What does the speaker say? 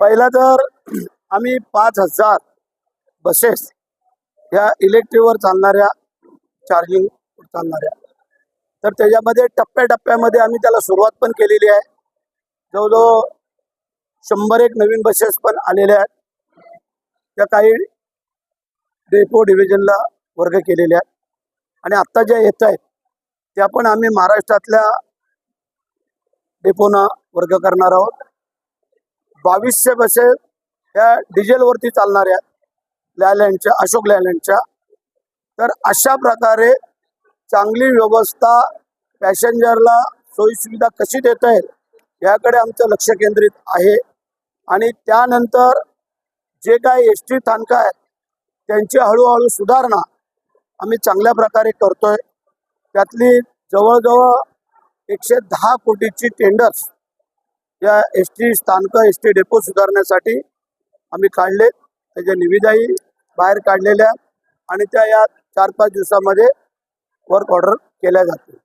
पहिला तर आम्ही पाच हजार बसेस ह्या इलेक्ट्रिकवर चालणाऱ्या चार्जिंग चालणाऱ्या. तर त्याच्यामध्ये टप्प्याटप्प्यामध्ये आम्ही त्याला सुरुवात पण केलेली आहे. जवळजवळ शंभर एक नवीन बसेस पण आलेल्या आहेत. त्या काही डेपो डिव्हिजनला वर्ग केलेल्या आहेत. आणि आत्ता ज्या येत आहेत त्या पण आम्ही महाराष्ट्रातल्या डेपोना वर्ग करणार आहोत. बावीसशे बसेस या डिझेलवरती चालणाऱ्या लॅलँडच्या अशोक लॅलँडच्या. तर अशा प्रकारे चांगली व्यवस्था पॅसेंजरला सोयीसुविधा कशी देता येईल याकडे आमचं लक्ष केंद्रित आहे. आणि त्यानंतर जे काही एस टी स्थानकं आहेत त्यांची हळूहळू सुधारणा आम्ही चांगल्या प्रकारे करतोय. त्यातली जवळजवळ एकशे दहा कोटीची टेंडर्स या एस टी स्थानकं एस टी डेपो सुधारण्यासाठी आम्ही काढले. त्याच्या निविदाही बाहेर काढलेल्या आणि त्या या चार पाच दिवसामध्ये वर्क ऑर्डर केल्या जातील.